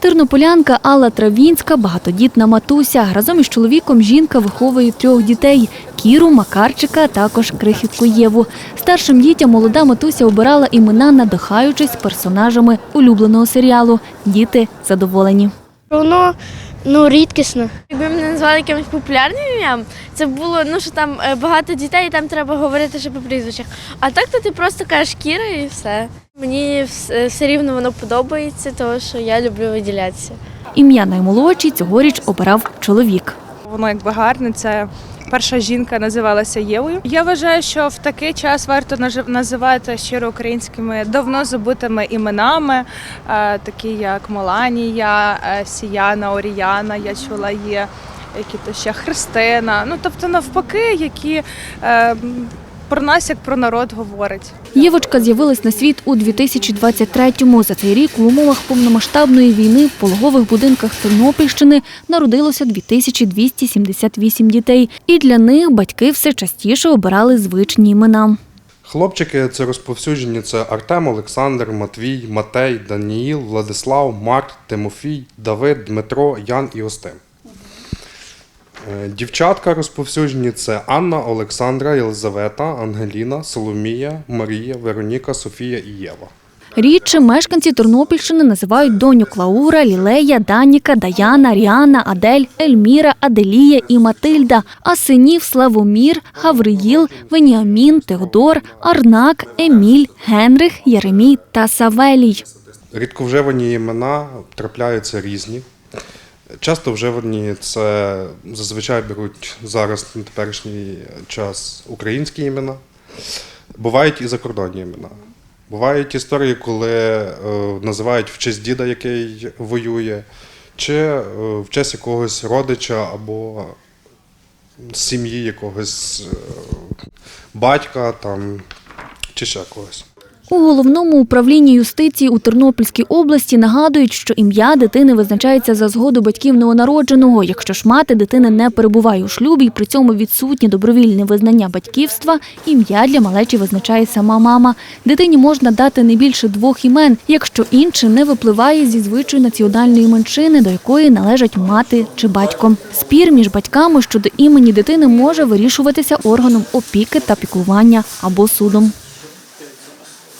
Тернополянка Алла Травінська багатодітна матуся. Разом із чоловіком жінка виховує трьох дітей Кіру, Макарчика, також крихітку Єву. Старшим дітям молода матуся обирала імена, надихаючись персонажами улюбленого серіалу. Діти задоволені. Воно ну рідкісно. Якби мене назвали якимось популярним ім'ям, це було ну що там е, багато дітей, і там треба говорити ще по прізвищах. А так то ти просто кажеш Кіра і все. Мені вс- все рівно воно подобається, тому що я люблю виділятися. Ім'я наймолодшій цьогоріч обирав чоловік. Воно якби гарне. Це перша жінка називалася Євою. Я вважаю, що в такий час варто називати щиро українськими давно забутими іменами, е, такі як Меланія, е, Сіяна, Оріяна. Я чула є. Які то ще Христина. Ну тобто, навпаки, які е, про нас як про народ говорить. Євочка з'явилась на світ у 2023-му. За цей рік в умовах повномасштабної війни в пологових будинках Тернопільщини народилося 2278 дітей. І для них батьки все частіше обирали звичні імена. Хлопчики це розповсюджені це Артем, Олександр, Матвій, Матей, Даніїл, Владислав, Марк, Тимофій, Давид, Дмитро, Ян і Остим. Е, Дівчатка розповсюджені це Анна, Олександра, Єлизавета, Ангеліна, Соломія, Марія, Вероніка, Софія і Єва. Рідше мешканці Тернопільщини називають доню Клаура, Лілея, Даніка, Даяна, Ріана, Адель, Ельміра, Аделія і Матильда, а синів Славомір, Гавриїл, Веніамін, Теодор, Арнак, Еміль, Генрих, Єремій та Савелій. Рідковживані імена трапляються різні. Часто вживані це зазвичай беруть зараз на теперішній час українські імена. Бувають і закордонні імена. Бувають історії, коли е, називають в честь діда, який воює, чи е, в честь якогось родича або сім'ї якогось е, батька там, чи ще когось. У головному управлінні юстиції у Тернопільській області нагадують, що ім'я дитини визначається за згоду батьків новонародженого. Якщо ж мати дитини не перебуває у шлюбі при цьому відсутнє добровільне визнання батьківства, ім'я для малечі визначає сама мама. Дитині можна дати не більше двох імен, якщо інше не випливає зі звичаю національної меншини, до якої належать мати чи батько. Спір між батьками щодо імені дитини може вирішуватися органом опіки та піклування або судом.